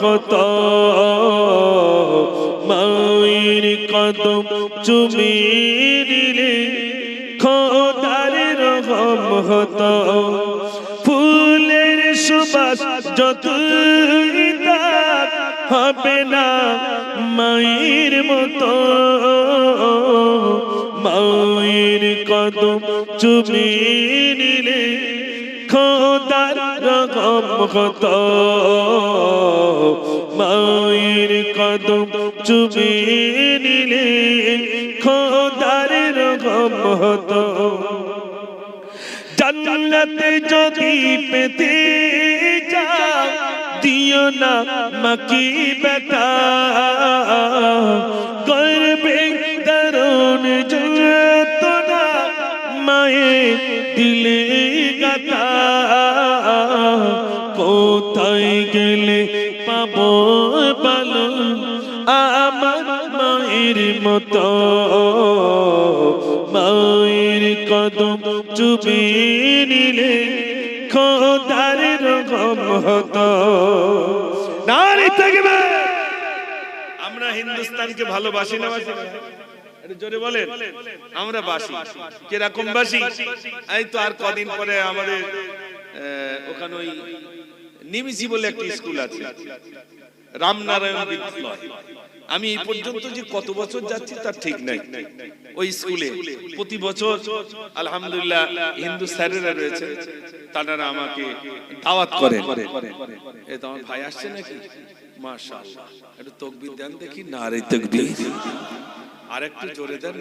হতো মায়ের কদম চুমি নিলে খোদার রহম হতো। ফুলের সুবাস যত হবে না মায়ের মতো। মায়ের কদম চুমি নিলে খোদার রকম হতো। মায়ের কদম চুমি নিলে খোদার রকম হতো। জান্নাতে যদি পেতে যাও দিও না মাকি বেটা করবে দারুণ যতনা মায়ে দিলে গাতা কোথায় গেলে আমার মায়ের মতো, মায়ের কদম চুপি নিলে খোদার রকম হতো। নারী থাকবে আমরা হিন্দুস্তানকে ভালোবাসি না জোরে বলেন। আমরা বাসি। কীরকম বাসি? এই তো আর কদিন পরে আমাদের ওখানে ওই নিমিষি বলে একটা স্কুল আছে। রামনারায়ণ বিদ্যালয়। আমি এই পর্যন্ত যে কত বছর যাচ্ছি তার ঠিক নাই। ওই স্কুলে প্রতি বছর আলহামদুলিল্লাহ হিন্দু স্যারেরা রয়েছে, তারা আমাকে দাওয়াত করে এ তো আমার ভাই আসছে নাকি? মাশাআল্লাহ। একটু তকবির দেন দেখি। না রে তকবির। আর একটু জোরে দেন।